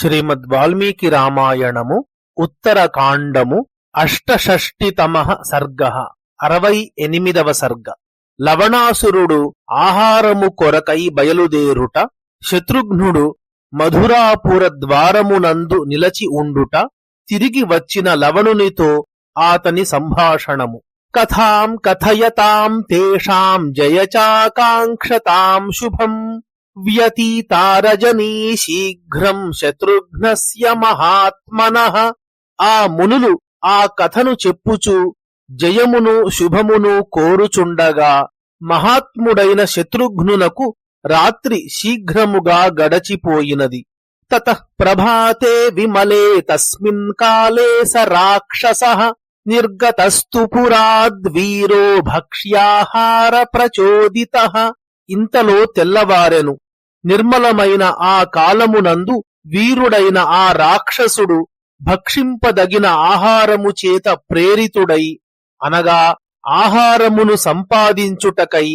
శ్రీమద్ వాల్మీకి రామాయణము ఉత్తరకాండము అష్టషష్టితమ సర్గ అరవై ఎనిమిదవ సర్గ. లవణాసురుడు ఆహారము కొరకై బయలుదేరుట శత్రుఘ్నుడు మధురాపుర ద్వారమునందు నిలచి ఉండుట తిరిగి వచ్చిన లవణునితో ఆతని సంభాషణము. కథాం కథయతాం తేషాం జయచాకాంక్షతాం శుభం. వ్యతీతారజనీ శీఘ్రం శత్రుఘ్నస్య మహాత్మనః. ఆ మునులు ఆ కథను చెప్పుచు జయమును శుభమును కోరుచుండగా మహాత్ముడైన శత్రుఘ్నునకు రాత్రి శీఘ్రముగా గడచిపోయినది. తత ప్రభాతే విమలే తస్మిన్ కాలే స రాక్షస. నిర్గతస్తు పురాద్వీరో భక్ష్యాహార ప్రచోదిత. ఇంతలో తెల్లవారెను నిర్మలమైన ఆ కాలమునందు వీరుడైన ఆ రాక్షసుడు భక్షింపదగిన ఆహారము చేత ప్రేరితుడై అనగా ఆహారమును సంపాదించుటకై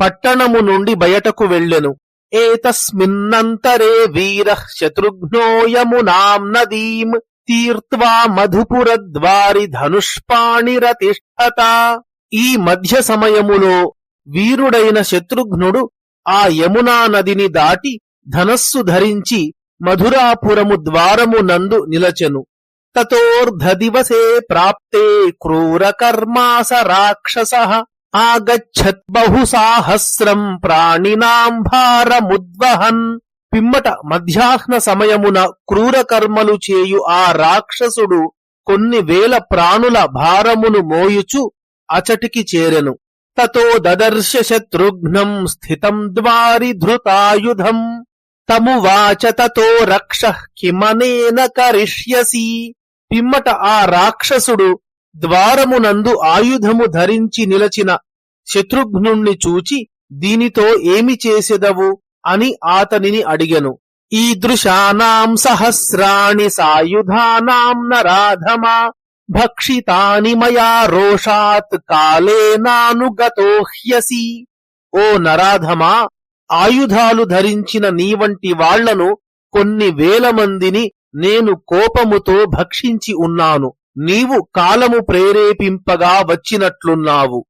పట్టణము నుండి బయటకు వెళ్ళెను. ఏతస్మిన్నంతరే వీర శత్రుఘ్నోయమునాం నదీం తీర్త్వా మధుపురద్వారి ధనుష్పాణిరతిష్టత ఈ మధ్య సమయములో వీరుడైన శత్రుఘ్నుడు ఆ యమునా నదిని దాటి ధనస్సు ధరించి మధురాపురము ద్వారము నందు నిలచెను. తతోర్ధదివసే ప్రాప్తే క్రూరకర్మాస రాక్షస ఆగచ్చత్ బహుసాహస్రం ప్రాణినాం భారముద్వహన్. పిమ్మట మధ్యాహ్న సమయమున క్రూర కర్మలు చేయు ఆ రాక్షసుడు కొన్ని వేల ప్రాణుల భారమును మోయుచు అచటికి చేరెను. తతో దదర్శ శత్రుఘ్నం స్థితం ద్వారి ధృతాయుధం తమువాచ తతో రక్ష కిమనేన కరిష్యసి. పిమ్మట ఆ రాక్షసుడు ద్వారమునందు ఆయుధము ధరించి నిలచిన శత్రుఘ్నుణ్ణి చూచి దీనితో ఏమి చేసెదవు అని ఆతనిని అడిగెను. ఈదృశానాం సహస్రాణి సాయుధానాం నరాధమా. భక్షితాని మయా రోషాత్ కాలేనానుగతో హ్యసి ఓ నరాధమా ఆయుధాలు ధరించిన నీవంటి వాళ్ళను కొన్ని వేల మందిని నేను కోపముతో భక్షించి ఉన్నాను. నీవు కాలము ప్రేరేపింపగా వచ్చినట్లున్నావు.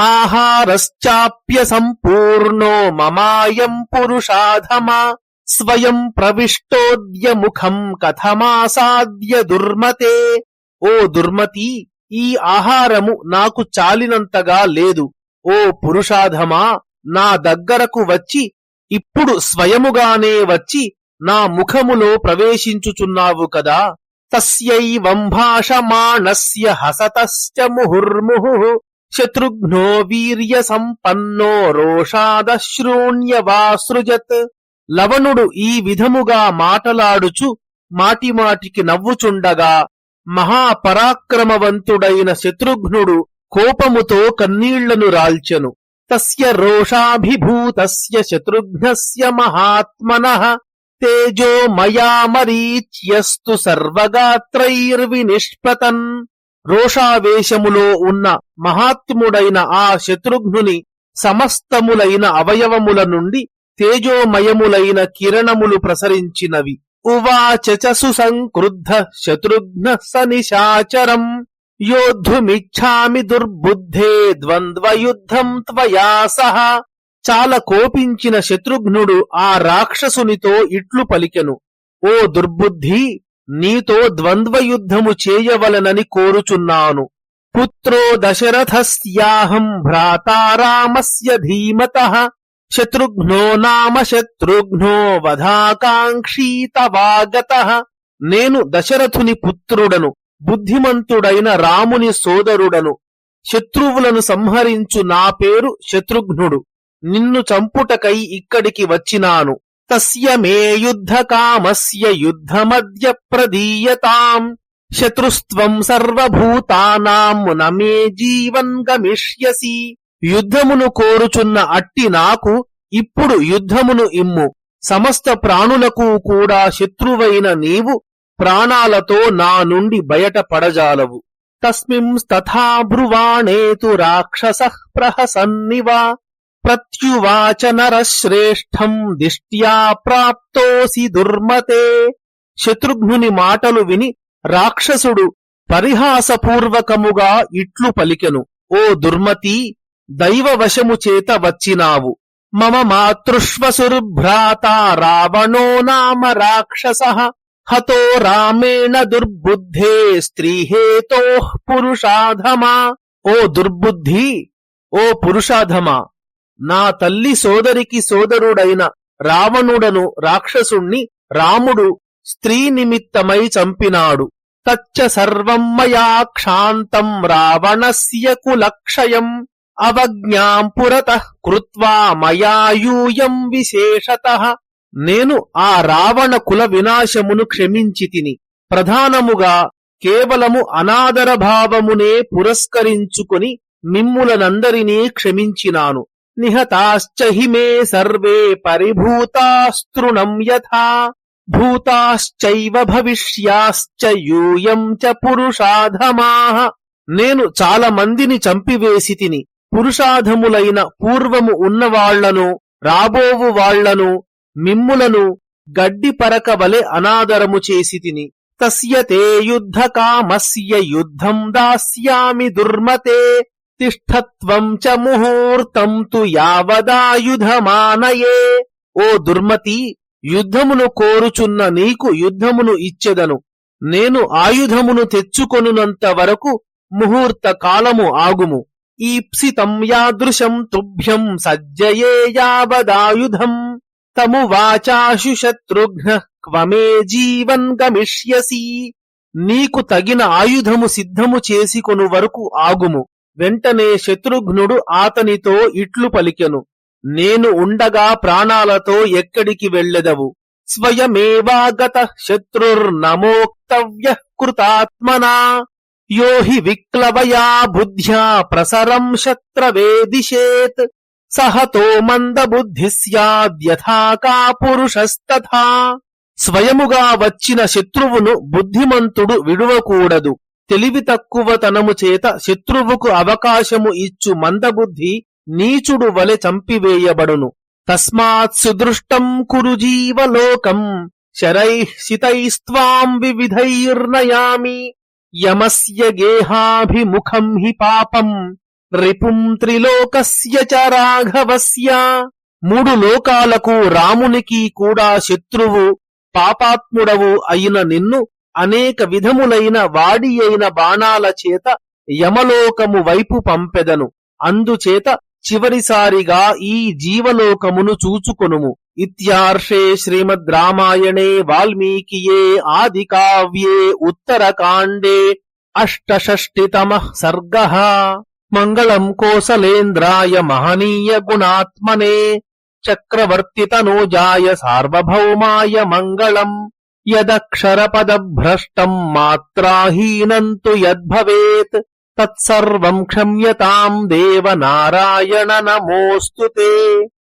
ఆహారశ్చాప్య సంపూర్ణో మమాయం పురుషాధమా స్వయం ప్రవిష్టోద్య ముఖం కథమాసాద్య దుర్మతే. ఓ దుర్మతి ఈ ఆహారము నాకు చాలినంతగా లేదు. ఓ పురుషాధమా నా దగ్గరకు వచ్చి ఇప్పుడు స్వయముగానే వచ్చి నా ముఖములో ప్రవేశించుచున్నావు కదా. తస్యైవంభాషమాణస్య హసతశ్చ ముహుర్ముహు శత్రుఘ్నో వీర్య సంపన్నో రోషాదశ్రూణ్యవాసృజత్. లవణుడు ఈ విధముగా మాటలాడుచు మాటిమాటికి నవ్వుచుండగా మహాపరాక్రమవంతుడైన శత్రుఘ్నుడు కోపముతో కన్నీళ్ళను రాల్చెను. తస్య రోషాభిభూతస్య శత్రుఘ్నస్య మహాత్మనః. తేజో మయామరీచ్యస్తు సర్వగాత్రైర్వినిష్పతన్. రోషావేశములో ఉన్న మహాత్ముడైన ఆ శత్రుఘ్నుని సమస్తములైన అవయవముల నుండి తేజోమయములైన కిరణములు ప్రసరించినవి. ఉవాచ సుసంక్రుద్ధ శత్రుఘ్న సనిశాచరం యోద్ధుమిచ్ఛామి దుర్బుద్ధే ద్వంద్వయుద్ధం త్వయా సహ చాలా కోపించిన శత్రుఘ్నుడు ఆ రాక్షసునితో ఇట్లు పలికెను ఓ దుర్బుద్ధి నీతో ద్వంద్వయుద్ధము చేయవలనని కోరుచున్నాను పుత్రో దశరథస్యాహం భ్రాతారామస్య ధీమత శత్రుఘ్నో నామ శత్రుఘ్నో వధాకాంక్షీ తవాగత. నేను దశరథుని పుత్రుడను బుద్ధిమంతుడైన రాముని సోదరుడను శత్రువులను సంహరించు నా పేరు శత్రుఘ్నుడు. నిన్ను చంపుటకై ఇక్కడికి వచ్చినాను. తస్య మే యుద్ధకామస్య యుద్ధమద్య ప్రదీయతాం. శత్రుస్త్వం సర్వభూతానాం నమే జీవన్ గమిష్యసి. యుద్ధమును కోరుచున్న అట్టి నాకు ఇప్పుడు యుద్ధమును ఇమ్ము. సమస్త ప్రాణులకు కూడా శత్రువైన నీవు ప్రాణాలతో నా నుండి బయట పడజాలవు తస్మింస్తథా బ్రువాణేతు రాక్షస ప్రహసన్నివా. ప్రత్యువాచ నరశ్రేష్టం దిష్ట్యా ప్రాప్తోసి దుర్మతే. శత్రుఘ్నుని మాటలు విని రాక్షసుడు పరిహాసపూర్వకముగా ఇట్లు పలికెను. ఓ దుర్మతి దైవవశము చేత వచ్చినావు. మమ మాతృష్వసుర్భ్రాత రావణో నామ రాక్షస. హతో రామేణ దుర్బుద్ధే స్త్రీహేతో పురుషాధమా. ఓ దుర్బుద్ధి ఓ పురుషాధమా. నా తల్లి సోదరికి సోదరుడైన రావణుడను రాక్షసుణ్ణి రాముడు స్త్రీ నిమిత్తమై చంపినాడు. తచ్చ సర్వం మయా క్షాంతం రావణస్య కులక్షయం. అవజ్ఞాం పురతః కృత్వా మయాయూయం విశేషత. నేను ఆ రావణ కుల వినాశమును క్షమించి తిని ప్రధానముగా కేవలము అనాదర భావమునే పురస్కరించుకుని మిమ్ములనందరినీ క్షమించినాను. నిహతాశ్చహి మే సర్వే పరిభూతాస్తృణం యథా. భూతాశ్చైవ భవిష్యాశ్చ యూయం చ పురుషాధమాః. నేను చాలా మందిని చంపివేసి తిని పురుషాధములైన పూర్వము ఉన్నవాళ్ళను రాబోవు వాళ్ళను మిమ్ములను గడ్డి పరక వలె అనాదరము చేసి తిని. తస్యతే యుద్ధ కామస్య యుద్ధం దాస్యామి దుర్మతే తిష్టత్వం చ ముహూర్తం తు యావదాయుధమానయే. ఓ దుర్మతి యుద్ధమును కోరుచున్న నీకు యుద్ధమును ఇచ్చెదను. నేను ఆయుధమును తెచ్చుకొనునంత వరకు ముహూర్త కాలము ఆగుము. ఈప్సితం యాదృశం తుభ్యం సజ్జయే యావదాయుధం తము వాచాశు శత్రుఘ్న క్వమే జీవన్ గమిష్యసి నీకు తగిన ఆయుధము సిద్ధము చేసుకొను వరకు ఆగుము. వెంటనే శత్రుఘ్నుడు ఆతనితో ఇట్లు పలికెను. నేను ఉండగా ప్రాణాలతో ఎక్కడికి వెళ్ళెదవు? స్వయమేవాగత శత్రుర్నమోక్తవ్య కృతాత్మనా? యో హి విక్లవయా బుద్ధ్యా ప్రసరం శత్రవేదిషేత్ సహతో మందబుద్ధి స్యాద్యథాకా పురుషస్తథా. స్వయముగా వచ్చిన శత్రువును బుద్ధిమంతుడు విడువకూడదు. తెలివి తక్కువతనము చేత శత్రువుకు అవకాశము ఇచ్చు మందబుద్ధి నీచుడు వలె చంపివేయబడును. తస్మాత్ సుదృష్టం కురు జీవలోకం. శరై శితైస్వాం వివిధైర్నయామి. యమస్య గేహాభిముఖం హి పాపం రిపుం త్రిలోకస్య చ రాఘవస్య. మూడు లోకాలకు రామునికి కూడా శత్రువు పాపాత్ముడవు అయిన నిన్ను అనేక విధములైన వాడి అయిన బాణాల చేత యమలోకము వైపు పంపెదను. అందుచేత చివరిసారిగా ఈ జీవలోకమును చూచుకొనుము. ఇత్యార్షే శ్రీమద్ రామాయణే వాల్మీకియే ఆది కావ్యే ఉత్తరకాండే అష్టషష్టితమః సర్గः మంగళం కోసలేంద్రాయ మహనీయ గుణాత్మనే చక్రవర్తితనూజాయ సార్వభౌమాయ మంగళం యదక్షరపదభ్రష్టం మాత్రాహీనంతు యద్భవేత్ తత్సర్వం క్షమ్యతాం దేవ నారాయణ నమోऽस्तु